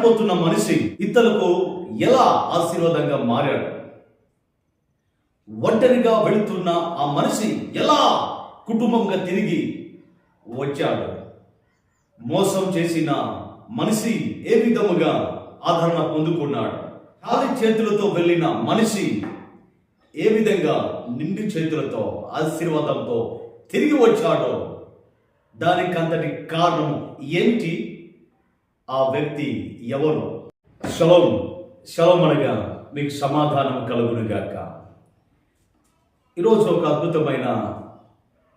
పారిపోతున్న మనిషి ఇతరులకు ఎలా ఆశీర్వాదంగా మారాడు? ఒంటరిగా వెళుతున్న ఆ మనిషి ఎలా కుటుంబంగా తిరిగి వచ్చాడు? మోసం చేసిన మనిషి ఏ విధముగా ఆదరణ పొందుకున్నాడు? ఖాళీ చేతులతో వెళ్ళిన మనిషి ఏ విధంగా నిండు చేతులతో ఆశీర్వాదంతో తిరిగి వచ్చాడో? దానికంతటి కారణం ఏంటి? ఆ వ్యక్తి ఎవరు? శవం శవం అనగా మీకు సమాధానం కలుగునుగాక. ఈరోజు ఒక అద్భుతమైన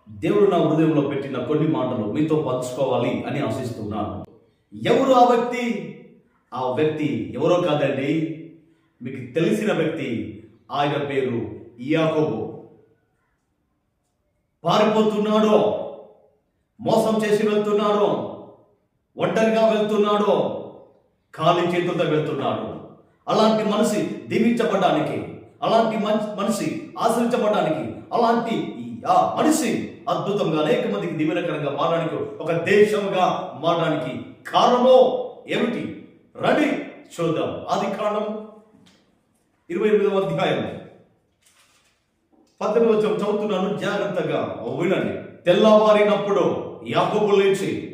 దేవుడు నా హృదయంలో పెట్టిన కొన్ని మాటలు మీతో పంచుకోవాలి అని ఆశిస్తున్నాను. ఎవరు ఆ వ్యక్తి? ఆ వ్యక్తి ఎవరో కాదండి మీకు తెలిసిన వ్యక్తి ఆయన పేరు యాకోబు. పారిపోతున్నాడో మోసం చేసి వెళ్తున్నాడో ఒంటరిగా వెళ్తున్నాడో ఖాళీ చేతులతో వెళ్తున్నాడు. అలాంటి మనిషి దీవించబడడానికి అలాంటి మనిషి మనిషి ఆశ్రయించబడడానికి అలాంటి ఆ మనిషి అద్భుతంగా అనేక మందికి దీవెనకరంగా మారడానికి ఒక దేశంగా మారడానికి కారణమో ఏమిటి? రండి చూద్దాం. ఆది కారణం ఇరవై ఎనిమిదవ అధ్యాయం. పద్దెనిమిది వచ్చి చదువుతున్నాను జాగ్రత్తగా వినండి. తెల్లవారినప్పుడు యాకోబు లేచి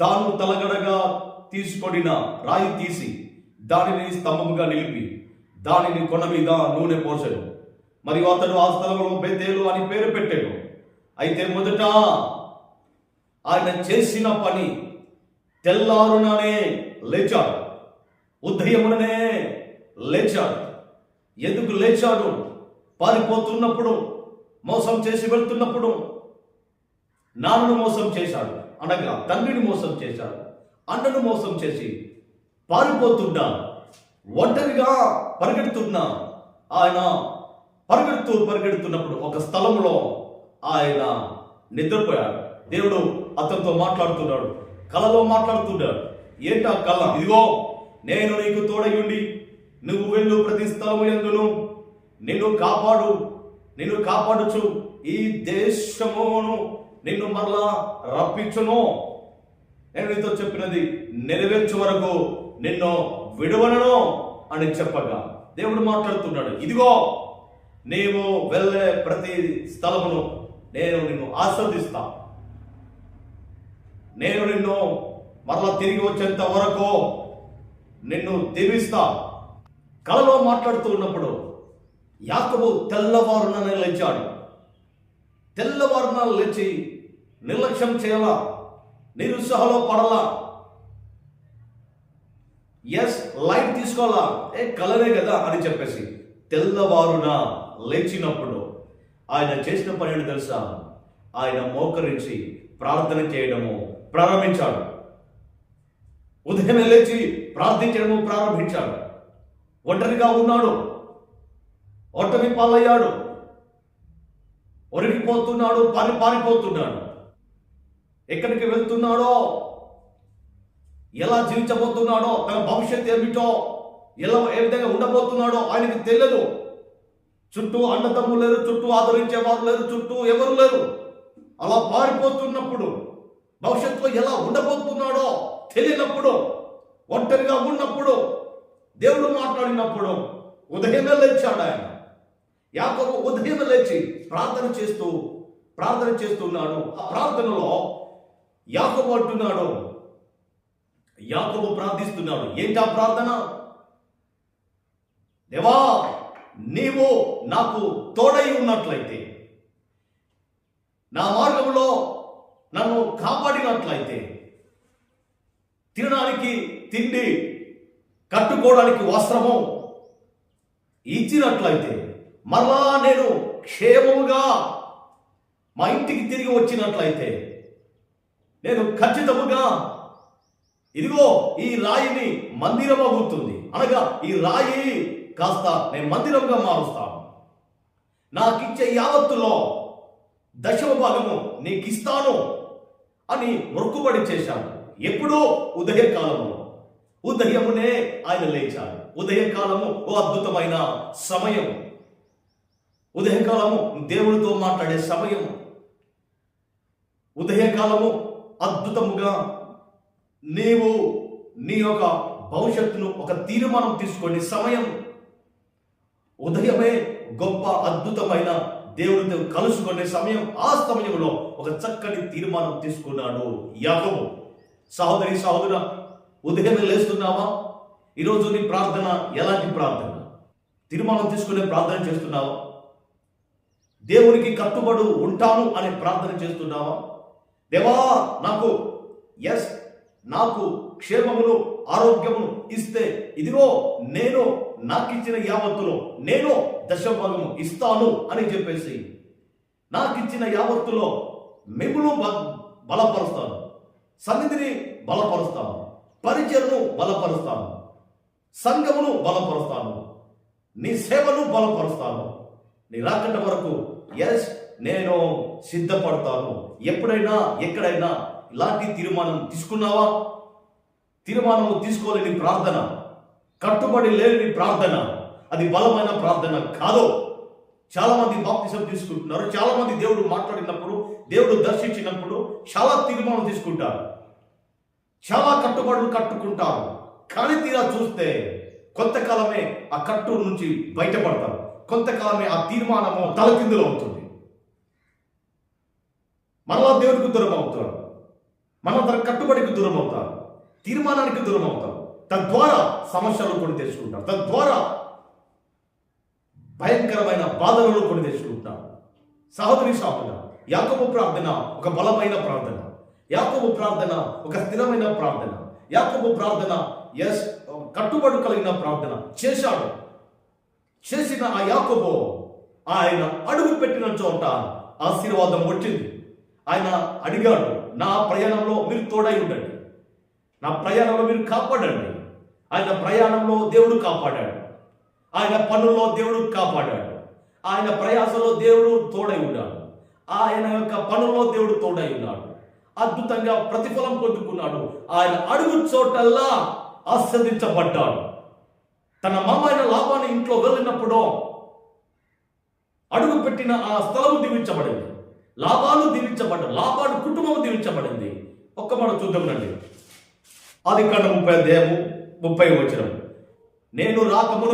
తాను తలగడగా తీసుకొనిన రాయి తీసి దానిని స్తంభముగా నిలిపి దానిని కొండ మీద నూనె పోసాడు మరియు అతడు ఆ స్థలంలో బెతేలు అని పేరు పెట్టాడు అయితే మొదట ఆయన చేసిన పని తెల్లారుననే లేచాడు. ఉదయముననే లేచాడు. ఎందుకు లేచాడు? పారిపోతున్నప్పుడు మోసం చేసి వెళ్తున్నప్పుడు నాన్నను మోసం చేశాడు. అనగా తండ్రిని మోసం చేశాడు. అన్నను మోసం చేసి పారిపోతున్నా ఒంటరిగా పరిగెడుతున్నా ఆయన పరిగెడుతూ పరిగెడుతున్నప్పుడు ఒక స్థలంలో ఆయన నిద్రపోయాడు. దేవుడు అతనితో మాట్లాడుతున్నాడు. కలలో మాట్లాడుతున్నాడు. ఏంటా కళ ఇదిగో నేను నీకు తోడయుండి నువ్వు వెళ్ళు ప్రతి స్థలము ఎందును. నిన్ను కాపాడు నిన్ను కాపాడుచు ఈ దేశమును నిన్ను మరలా రప్పించును. నేను నీతో చెప్పినది నెరవేర్చే వరకు నిన్ను విడవనను అని చెప్పగా దేవుడు మాట్లాడుతున్నాడు. ఇదిగో నీవు వెళ్ళే ప్రతి స్థలమును నేను నిన్ను ఆస్వాదిస్తా. నేను నిన్ను మరలా తిరిగి వచ్చేంత వరకు నిన్ను దీవిస్తా. కలలో మాట్లాడుతూ ఉన్నప్పుడు యాకబు తెల్లవారున లేచాడు. తెల్లవారున లేచి నిర్లక్ష్యం చేయాలా? నిరుత్సాహంలో పడలా? ఎస్ లైట్ తీసుకోవాలా? ఏ కలరే కదా అని చెప్పేసి తెల్లవారున లేచినప్పుడు ఆయన చేసిన పని తెలుసా? ఆయన మోకరించి ప్రార్థన చేయడము ప్రారంభించాడు. ఉదయమే లేచి ప్రార్థించడము ప్రారంభించాడు. ఒంటరిగా ఉన్నాడు. ఒంటరి పాలయ్యాడు. ఒరిగిపోతున్నాడు పారి పారిపోతున్నాడు. ఎక్కడికి వెళ్తున్నాడో? ఎలా జీవించబోతున్నాడో? తన భవిష్యత్తు ఏమిటో? ఎలా ఏ విధంగా ఉండబోతున్నాడో ఆయనకి తెలియదు. చుట్టూ అన్నదమ్ములు లేరు చుట్టూ ఆదరించేవారు లేరు చుట్టూ ఎవరు లేరు? అలా పారిపోతున్నప్పుడు భవిష్యత్తులో ఎలా ఉండబోతున్నాడో తెలియనప్పుడు ఒంటరిగా ఉన్నప్పుడు దేవుడు మాట్లాడినప్పుడు ఉదయమే లేచాడు ఆయన. యాకోబు ఉదయం లేచి ప్రార్థన చేస్తూ ప్రార్థన చేస్తున్నాడు ఆ ప్రార్థనలో యాకబు అంటున్నాడు. యాకబు ప్రార్థిస్తున్నాడు. ఏంటి ఆ ప్రార్థన? దేవా నీవు నాకు తోడై ఉన్నట్లయితే నా మార్గంలో నన్ను కాపాడినట్లయితే తినడానికి తిండి కట్టుకోవడానికి వస్త్రము ఇచ్చినట్లయితే మరలా నేను క్షేమముగా మా ఇంటికి తిరిగి వచ్చినట్లయితే నేను ఖచ్చితముగా ఇదిగో ఈ రాయిని మందిరం అవుతుంది. అనగా ఈ రాయి కాస్త నేను మందిరంగా మారుస్తాను. నాకిచ్చే యావత్తులో దశమ భాగము నీకు ఇస్తాను అని మొక్కుబడి చేశాడు ఎప్పుడో ఉదయకాలములో ఉదయమునే ఆయన లేచాడు. ఉదయకాలము ఓ అద్భుతమైన సమయం. ఉదయకాలము దేవుడితో మాట్లాడే సమయం. ఉదయకాలము అద్భుతముగా నీవు నీ యొక్క భవిష్యత్తును ఒక తీర్మానం తీసుకోండి సమయం ఉదయమే గొప్ప అద్భుతమైన దేవుడితో కలుసుకునే సమయం ఆ సమయంలో ఒక చక్కటి తీర్మానం తీసుకున్నాడు యాకోబు. సహోదరి సహోదర ఉదయమే లేస్తున్నావా? ఈరోజు నీ ప్రార్థన ఎలాంటి ప్రార్థన? తీర్మానం తీసుకునే ప్రార్థన చేస్తున్నావా? దేవునికి కట్టుబడు ఉంటాను అనే ప్రార్థన చేస్తున్నావా? దేవా నాకు ఎస్ నాకు క్షేమమును ఆరోగ్యమును ఇస్తే ఇదిగో నేను నాకు ఇచ్చిన యావత్తులో నేను దశభాగము ఇస్తాను అని చెప్పేసి నాకిచ్చిన యావత్తులో మిగులు బ- బలపరుస్తాను సన్నిధిని బలపరుస్తాను పరిచయను బలపరుస్తాను సంఘమును బలపరుస్తాను నీ సేవను బలపరుస్తాను. నీ రాకట వరకు ఎస్ నేను సిద్ధపడతాను. ఎప్పుడైనా ఎక్కడైనా ఇలాంటి తీర్మానం తీసుకున్నావా? తీర్మానము తీసుకోలేని ప్రార్థన కట్టుబడి లేని ప్రార్థన అది బలమైన ప్రార్థన కాదు. చాలామంది బాప్తిసం తీసుకుంటున్నారు. చాలామంది దేవుడు మాట్లాడినప్పుడు దేవుడు దర్శించినప్పుడు చాలా తీర్మానం తీసుకుంటారు. చాలా కట్టుబడులు కట్టుకుంటారు. కానీ తీరా చూస్తే కొంతకాలమే ఆ కట్టు నుంచి బయటపడతారు. కొంతకాలమే ఆ తీర్మానము తలకిందులు అవుతుంది. మరలా దేవుడికి దూరం అవుతారు మన తన కట్టుబడికి దూరం అవుతారు తీర్మానానికి దూరం అవుతారు తద్వారా సమస్యలు కొని తెచ్చుకుంటారు తద్వారా భయంకరమైన బాధలను కొని తెచ్చుకుంటారు సహోదరి సాపన యాకపు ప్రార్థన ఒక బలమైన ప్రార్థన. యాకపు ప్రార్థన ఒక స్థిరమైన ప్రార్థన. యాకపు ప్రార్థన ఎస్ కట్టుబడి కలిగిన ప్రార్థన చేశాడు. చేసిన ఆ యాకబో ఆయన అడుగు పెట్టిన చోట ఆశీర్వాదం వచ్చింది. ఆయన అడిగాడు నా ప్రయాణంలో మీరు తోడై ఉండండి. నా ప్రయాణంలో మీరు కాపాడండి. ఆయన ప్రయాణంలో దేవుడు కాపాడాడు. ఆయన పనుల్లో దేవుడు కాపాడాడు. ఆయన ప్రయాసలో దేవుడు తోడై ఉన్నాడు. ఆయన యొక్క పనుల్లో దేవుడు తోడై ఉన్నాడు. అద్భుతంగా ప్రతిఫలం పొందుకున్నాడు. ఆయన అడుగు చోటల్లా ఆస్వాదించబడ్డాడు. తన మామైన లాభాన్ని ఇంట్లో వెళ్ళినప్పుడు అడుగు పెట్టిన ఆ స్థలము దీవించబడింది. లాభాలు దీవించబడ్డ లాభాలు కుటుంబం దీవించబడింది. ఒక్క మనం చూద్దాం రండి. అది కన్నా ముప్పై దేము ముప్పై వచనం. నేను రాక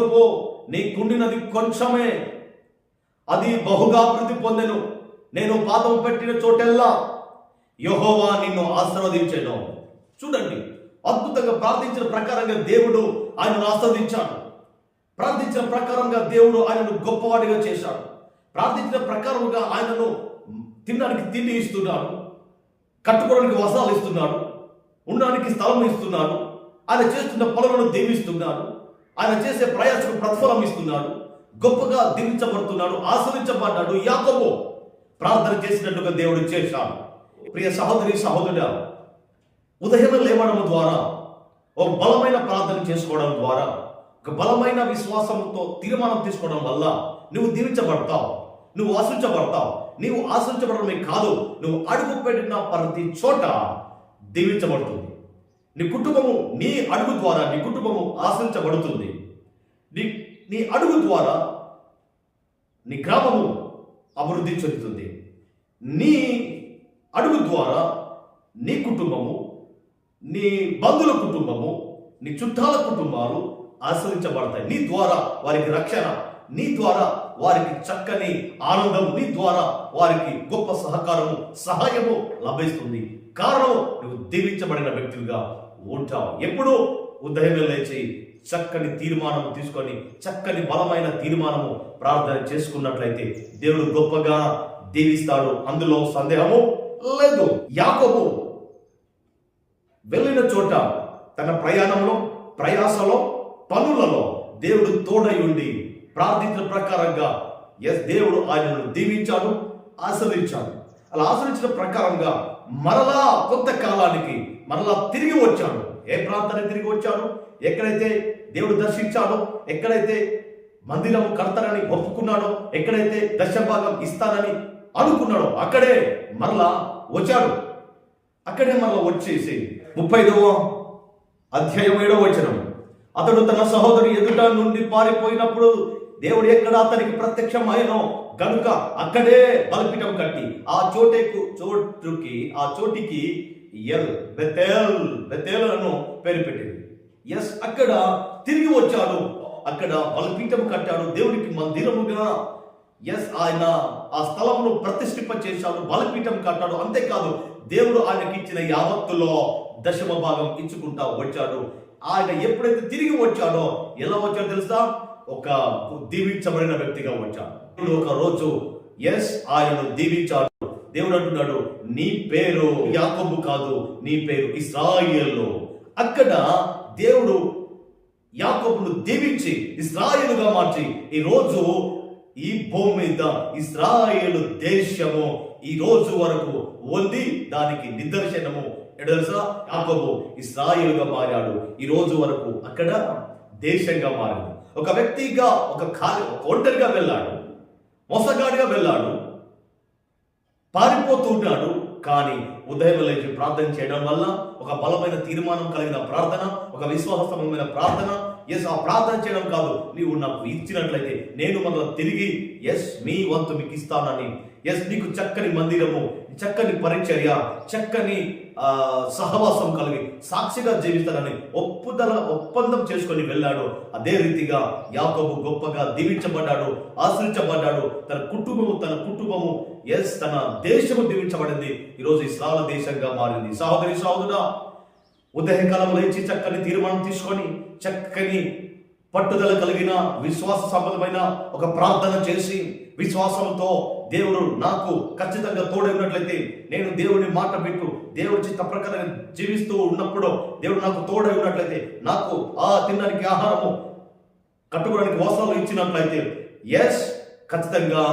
నీ కుండినది కొంచెమే. అది బహుగా అభివృద్ధి పొందెను. నేను పాదం పెట్టిన చోటెల్లా యహోవా నిన్ను ఆశీర్వదించాను. చూడండి. అద్భుతంగా ప్రార్థించిన ప్రకారంగా దేవుడు ఆయనను ఆస్వాదించాడు ప్రార్థించిన ప్రకారంగా దేవుడు ఆయనను గొప్పవాడిగా చేశాడు. ప్రార్థించిన ప్రకారంగా ఆయనను తినడానికి తిండి ఇస్తున్నారు కట్టుకోవడానికి వసాలు ఇస్తున్నారు ఉండడానికి స్థలం ఇస్తున్నారు ఆయన చేస్తున్న పనులను దీవిస్తున్నారు ఆయన చేసే ప్రయాసకు ప్రతిఫలం ఇస్తున్నాడు గొప్పగా దీవించబడుతున్నాడు ఆశ్రయించబడ్డాడు యాకోబు. ప్రార్థన చేసినట్టుగా దేవుడు చేశాడు. ప్రియ సహోదరి సహోదరుడా ఉదయం లేవడం ద్వారా ఒక బలమైన ప్రార్థన చేసుకోవడం ద్వారా ఒక బలమైన విశ్వాసంతో తీర్మానం తీసుకోవడం వల్ల నువ్వు దీవించబడతావు. నువ్వు ఆశించబడతావు. నీవు ఆశించబడమే కాదు నువ్వు అడుగు పెట్టిన ప్రతి చోట దీవించబడుతుంది. నీ కుటుంబము నీ అడుగు ద్వారా నీ కుటుంబము ఆశించబడుతుంది. నీ నీ అడుగు ద్వారా నీ గ్రామము అభివృద్ధి చెందుతుంది. నీ అడుగు ద్వారా నీ కుటుంబము నీ బంధువుల కుటుంబము నీ చుట్టాల కుటుంబాలు ఆశ్రయించబడతాయి. నీ ద్వారా వారికి రక్షణ నీ ద్వారా వారికి చక్కని ఆనందం నీ ద్వారా వారికి గొప్ప సహకారము సహాయము లభిస్తుంది. కారణం నువ్వు దీవించబడిన వ్యక్తులుగా ఉంటావు. ఎప్పుడు ఉదయమే లేచి చక్కని తీర్మానం తీసుకొని చక్కని బలమైన తీర్మానము ప్రార్థన చేసుకున్నట్లయితే దేవుడు గొప్పగా దీవిస్తాడు. అందులో సందేహము లేదు. యాకోబు వెళ్ళిన చోట తన ప్రయాణంలో ప్రయాసలో పనులలో దేవుడు తోడై ఉండి ప్రార్థించిన ప్రకారంగా ఎస్ దేవుడు ఆయనను దీవించాడు ఆశ్రదించాడు అలా ఆశ్రయించిన ప్రకారంగా మరలా కొంతకాలానికి మరలా తిరిగి వచ్చాడు. ఏ ప్రాంతానికి తిరిగి వచ్చాడు? ఎక్కడైతే దేవుడు దర్శించాడో ఎక్కడైతే మందిరం కడతానని ఒప్పుకున్నాడో ఎక్కడైతే దశభాగం ఇస్తానని అనుకున్నాడో అక్కడే మరలా వచ్చాడు. అక్కడే మరలా వచ్చేసి ముప్పైదవ అధ్యాయం ఏడవ వచనం. అతడు తన సహోదరు ఎదుట నుండి పారిపోయినప్పుడు దేవుడు ఎక్కడ అతనికి ప్రత్యక్షం కనుక గనుక అక్కడే బలిపీఠం కట్టి ఆ చోటకు చోటుకి ఆ చోటికి ఎల్ బెతేల్ బెతేల్ అను పేరు పెట్టింది. ఎస్ అక్కడ తిరిగి వచ్చాడు. అక్కడ బలిపీఠం కట్టాడు. దేవునికి మందిరముగా ఎస్ ఆయన ఆ స్థలమును ప్రతిష్ఠింప చేశాడు బలిపీఠం కట్టాడు. అంతేకాదు దేవుడు ఆయనకి ఇచ్చిన యావత్తులో దశమ భాగం ఇచ్చుకుంటా వచ్చాడు. ఆయన ఎప్పుడైతే తిరిగి వచ్చాడో ఎలా వచ్చాడో తెలుసా? ఒక దీవించబడిన వ్యక్తిగా వచ్చాడు. ఒక రోజు ఎస్ ఆయనను దీవించాడు. దేవుడు అంటున్నాడు నీ పేరు యాకోబు కాదు నీ పేరు ఇస్రాయేలు. అక్కడ దేవుడు యాకోబును దీవించి ఇస్రాయేలుగా మార్చి ఈ రోజు ఈ భూమి మీద ఇస్రాయేలు దేశము ఈ రోజు వరకు ఉంది. దానికి నిదర్శనము. ఎటు తెలుసా? యాకోబు ఇస్రాయేలుగా మారాడు. ఈ రోజు వరకు అక్కడ దేశంగా మారింది. ఒక వ్యక్తిగా ఒక ఖాళీ ఒక ఒంటరిగా వెళ్ళాడు. మోసగాడిగా వెళ్ళాడు. పారిపోతూ ఉన్నాడు. కానీ ఉదయం లేచి ప్రార్థన చేయడం వల్ల ఒక బలమైన తీర్మానం కలిగిన ప్రార్థన ఒక విశ్వాసమైన ప్రార్థన ఎస్ ఆ ప్రార్థన చేయడం కాదు. నీవు నాకు ఇచ్చినట్లయితే నేను మళ్ళీ తిరిగి ఎస్ మీ వంతు మీకు ఇస్తానని. ఎస్ నీకు చక్కని మందిరము చక్కని పరిచర్య చక్కని సహవాసం కలిగి సాక్షిగా జీవిస్తానని ఒప్పుదల ఒప్పందం చేసుకొని వెళ్ళాడు. అదే రీతిగా యాకోబు గొప్పగా దీవించబడ్డాడు ఆశ్రయించబడ్డాడు. తన కుటుంబము తన కుటుంబము ఎస్ తన దేశము దీవించబడింది. ఈరోజు ఇస్రాల దేశంగా మారింది. సహోదరి సహోదరా ఉదయకాలం లేచి చక్కని తీర్మానం తీసుకొని చక్కని పట్టుదల కలిగిన విశ్వాస సంబంధమైన ఒక ప్రార్థన చేసి విశ్వాసంతో దేవుడు నాకు ఖచ్చితంగా తోడైనట్లయితే నేను దేవుని మాట పెట్టు దేవుడి చిత్త ప్రకారం జీవిస్తూ ఉన్నప్పుడు దేవుడు నాకు తోడై ఉన్నట్లయితే నాకు ఆ తినడానికి ఆహారము కట్టుకోవడానికి వస్త్రాలు ఇచ్చినట్లయితే ఎస్ ఖచ్చితంగా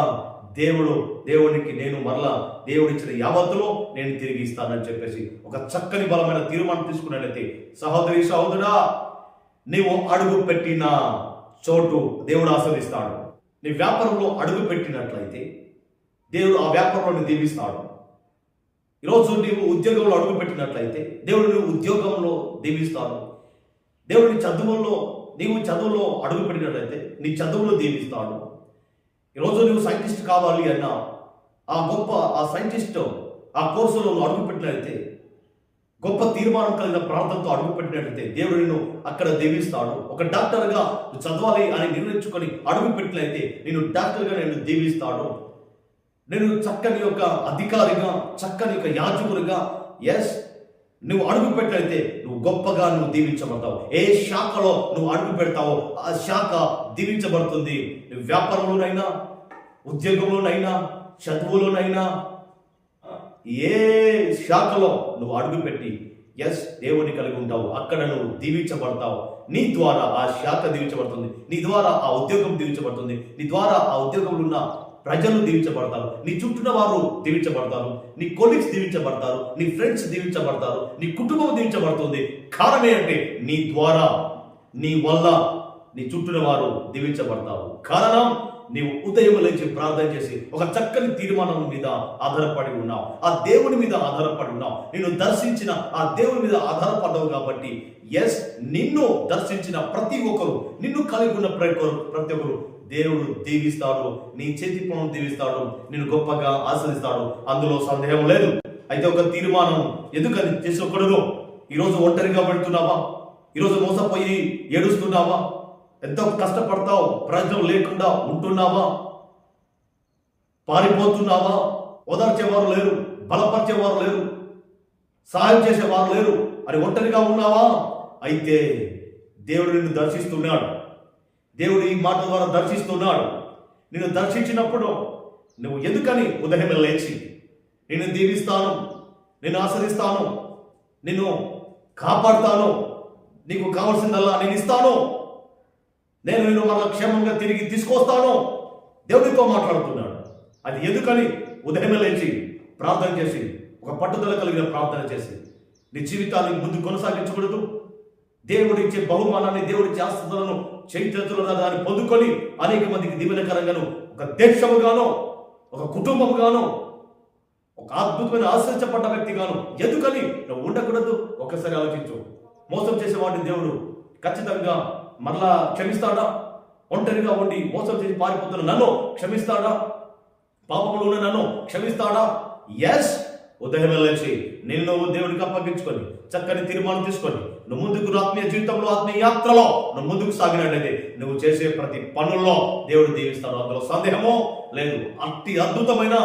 దేవుడు దేవునికి నేను మరలా దేవుడిచ్చిన యావత్తులో నేను తిరిగి ఇస్తానని చెప్పేసి ఒక చక్కని బలమైన తీర్మానం తీసుకున్నట్లయితే సహోదరి సహోదరా నీవు అడుగు పెట్టిన చోటు దేవుడు ఆస్వాదిస్తాడు నీ వ్యాపారంలో అడుగు పెట్టినట్లయితే దేవుడు ఆ వ్యాపారంలో దీవిస్తాడు. ఈరోజు నీవు ఉద్యోగంలో అడుగు పెట్టినట్లయితే దేవుడు నువ్వు ఉద్యోగంలో దీవిస్తాడు. దేవుడు నీ చదువుల్లో నీవు చదువులో అడుగు పెట్టినట్లయితే నీ చదువులో దీవిస్తాడు. ఈరోజు నువ్వు సైంటిస్ట్ కావాలి అన్నా ఆ గొప్ప ఆ సైంటిస్ట్ ఆ కోర్సులో అడుగు పెట్టినట్లయితే గొప్ప తీర్మానం కలిగిన ప్రాంతంతో అడుగుపెట్టినట్లయితే దేవుడు నిన్ను అక్కడ దీవిస్తాడు. ఒక డాక్టర్గా నువ్వు చదవాలి అని నిర్ణయించుకొని అడుగు నేను డాక్టర్గా నేను దీవిస్తాడు. నేను చక్కని యొక్క అధికారిగా చక్కని యొక్క యాజకుడిగా ఎస్ నువ్వు అడుగు పెట్టయితే నువ్వు గొప్పగా నువ్వు దీవించబడతావు. ఏ శాఖలో నువ్వు అడుగు పెడతావో ఆ శాఖ దీవించబడుతుంది. నువ్వు వ్యాపారంలోనైనా ఉద్యోగంలోనైనా చదువులోనైనా ఏ శాఖలో నువ్వు అడుగుపెట్టి ఎస్ దేవుని కలిగి ఉంటావు అక్కడ నువ్వు దీవించబడతావు నీ ద్వారా ఆ శాఖ దీవించబడుతుంది నీ ద్వారా ఆ ఉద్యోగం దీవించబడుతుంది నీ ద్వారా ఆ ఉద్యోగంలో ఉన్న ప్రజలు దీవించబడతారు నీ చుట్టూన వారు దీవించబడతారు నీ కొలీగ్స్ దీవించబడతారు నీ ఫ్రెండ్స్ దీవించబడతారు నీ కుటుంబం దీవించబడుతుంది. కారణం ఏంటంటే నీ ద్వారా నీ వల్ల నీ చుట్టూన వారు దీవించబడతారు. కారణం నీవు ఉదయం లేచి ప్రార్థన చేసి ఒక చక్కని తీర్మానం మీద ఆధారపడి ఉన్నావు. ఆ దేవుని మీద ఆధారపడి ఉన్నావు. నేను దర్శించిన ఆ దేవుని మీద ఆధారపడ్డావు కాబట్టి ఎస్ నిన్ను దర్శించిన ప్రతి ఒక్కరు నిన్ను కలిగి ఉన్న ప్రతి ఒక్కరు ప్రతి ఒక్కరు దేవుడు దీవిస్తాడు నీ చేతి పనులు దీవిస్తాడు నేను గొప్పగా ఆశ్రయిస్తాడు. అందులో సందేహం లేదు. అయితే ఒక తీర్మానం ఎందుకని? చేసుకోకూడదు ఈరోజు ఒంటరిగా పెడుతున్నావా ఈరోజు మోసపోయి ఏడుస్తున్నావా? ఎంతో కష్టపడతావు ప్రయోజనం లేకుండా ఉంటున్నావా? పారిపోతున్నావా? ఓదార్చేవారు లేరు బలపరిచేవారు లేరు సహాయం చేసేవారు లేరు. అని ఒంటరిగా ఉన్నావా? అయితే దేవుడు నిన్ను దర్శిస్తున్నాడు. దేవుడు ఈ మాట ద్వారా దర్శిస్తున్నాడు. నిన్ను దర్శించినప్పుడు నువ్వు ఎందుకని ఉదయం లేచి? నిన్ను దీవిస్తాను నిన్ను ఆశ్రయిస్తాను నిన్ను కాపాడుతాను నీకు కావాల్సిందల్లా నేను ఇస్తాను. నేను నిన్ను మరలా క్షేమంగా తిరిగి తీసుకొస్తాను. దేవుడితో మాట్లాడుతున్నాడు. అది ఎందుకని? ఉదయం లేచి ప్రార్థన చేసి ఒక పట్టుదల కలిగిన ప్రార్థన చేసి నీ జీవితాన్ని ముందు కొనసాగించకూడదు. దేవుడిచ్చే బహుమానాన్ని దేవుడి ఇచ్చే ఆస్తులను చైతన్యులుగా దాన్ని పొందుకొని అనేక మందికి దీవెనకరంగాను ఒక దేశముగాను ఒక కుటుంబముగాను ఒక అద్భుతమైన ఆశ్రయించబడ్డ వ్యక్తిగాను ఎందుకని? నువ్వు ఉండకూడదు. ఒకసారి ఆలోచించు. మోసం చేసేవాడిని దేవుడు ఖచ్చితంగా మరలా క్షమిస్తాడా? ఒంటరిగా ఉండి మోసం చేసి పారిపోతున్న నన్ను క్షమిస్తాడా? పాపములు ఉన్న నన్ను క్షమిస్తాడా? ఎస్ ఉదయం లేచి నిన్ను దేవుడికి అప్పగించుకొని చక్కని తీర్మానం తీసుకొని నువ్వు ముందుకు ఆత్మీయ జీవితంలో ఆత్మీయ యాత్రలో నువ్వు ముందుకు సాగినట్లయితే నువ్వు చేసే ప్రతి పనుల్లో దేవుడు దీవిస్తాడు. అందులో సందేహము లేదు. అతి అద్భుతమైన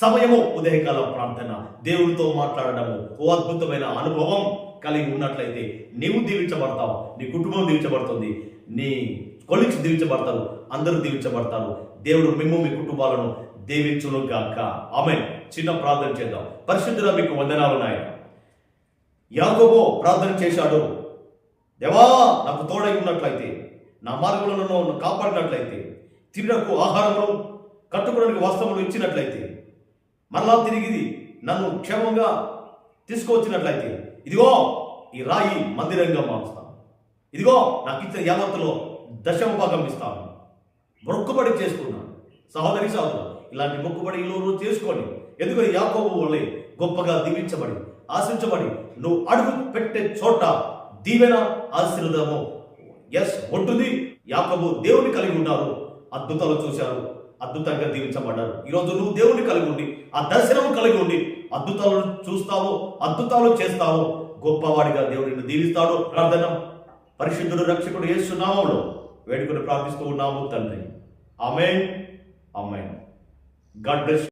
సమయము ఉదయకాల ప్రార్థన దేవుడితో మాట్లాడడము ఓ అద్భుతమైన అనుభవం. కలిగి ఉన్నట్లయితే నీవు దీవించబడతావు నీ కుటుంబం దీవించబడుతుంది నీ కొలిక్స్ దీవించబడతారు అందరూ దీవించబడతారు. దేవుడు మేము మీ కుటుంబాలను దీవించును గాక ఆమె చిన్న ప్రార్థన చేద్దాం. పరిశుద్ధుల మీకు వందనాలు నాయన. యాకోబో ప్రార్థన చేశాడు. దేవా నాకు తోడై ఉన్నట్లయితే నా మార్గంలో కాపాడినట్లయితే తినకు ఆహారములు కట్టుకోవడానికి వస్త్రములు ఇచ్చినట్లయితే మరలా తిరిగి నన్ను క్షేమంగా తీసుకువచ్చినట్లయితే ఇదిగో ఈ రాయి మందిరంగా మారుస్తాను. ఇదిగో నాకు ఇచ్చిన యావత్తులో దశమ భాగం ఇస్తాను. మొక్కుబడి చేసుకున్నాను. సహోదరి సహోదరు ఇలాంటి మొక్కుబడి ఈ రోజు చేసుకోండి. ఎందుకంటే యాకోబు వల్లే గొప్పగా దీవించబడి ఆశించబడి నువ్వు అడుగు పెట్టే చోట దీవెన ఆశీర్వదము. ఎస్ ఉంటుంది. యాకోబు దేవుని కలిగి ఉన్నారు. అద్భుతాలు చూశారు. అద్భుతంగా దీవించబడ్డారు. ఈరోజు నువ్వు దేవుని కలిగి ఉండి ఆ దర్శనం కలిగి ఉండి అద్భుతాలు చూస్తావు అద్భుతాలు చేస్తావు. గొప్పవాడిగా దేవుడు నిన్ను దీవిస్తాడు. ప్రార్థన. పరిశుద్ధుడు రక్షకుడు యేసు నామంలో వేడుకొని ప్రార్థిస్తూ ఉన్నాము తండ్రి. ఆమె అమ్మాయి గాడ్ బ్లెస్